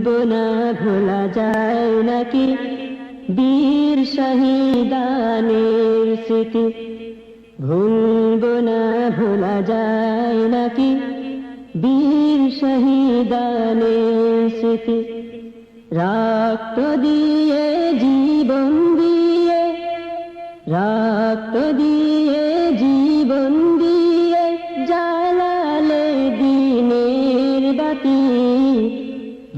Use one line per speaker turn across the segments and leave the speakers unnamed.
ভুলবো না ভোলা যায় নাকি? বীর শহীদানের স্মৃতি। ভুলবো না ভোলা যায় নাকি? বীর শহীদানের স্মৃতি। রক্ত দিয়ে জীবন দিয়ে, রক্ত দিয়ে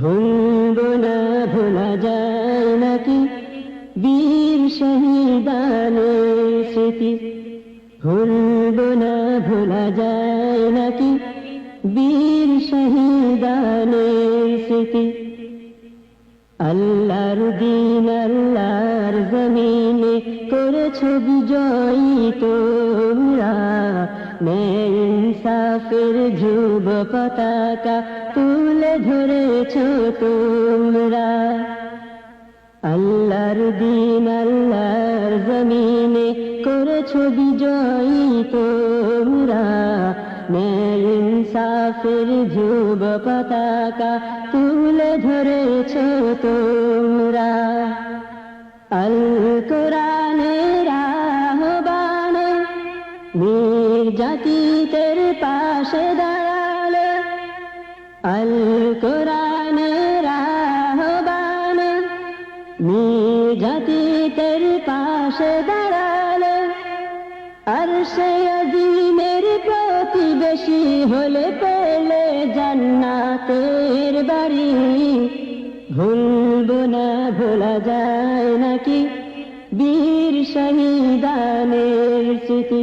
ভুলব না ভোলা যায় নাকি বীর শহীদানের স্মৃতি। ভুলব না ভোলা যায় নাকি বীর শহীদানের স্মৃতি। আল্লাহর দিন আল্লাহর জমিনে করেছ বিজয়ী তোমরা। ন্যায় ইনসাফের ধ্রুব পতাকা তুলে ধরেছ তোমরা। আল্লাহর দিন আল্লাহর জমিনে করেছ বিজয়ী তোমরা। ন্যায় ইনসাফের ধ্রুব পতাকা তুলে ধরেছ তোমরা। আল কোরআনের আহ্বানে নির্যাতিতের পাশে দাঁড়ালে আল কোরআনের আহ্বানে নির্যাতিতের পাশে দাঁড়ালে আর সে আজিমের প্রতিবেশী হলে পেলে জান্নাতের বাড়ি। ভুলব না, ভোলা যায় নাকি বীর শহীদানের স্মৃতি।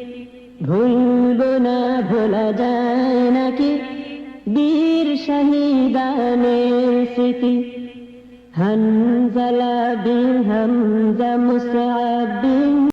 ভুলব না ভোলা যায় নাকি? বীর শহীদানের স্মৃতি। হানজালা বিন হামজা মুসআব বিন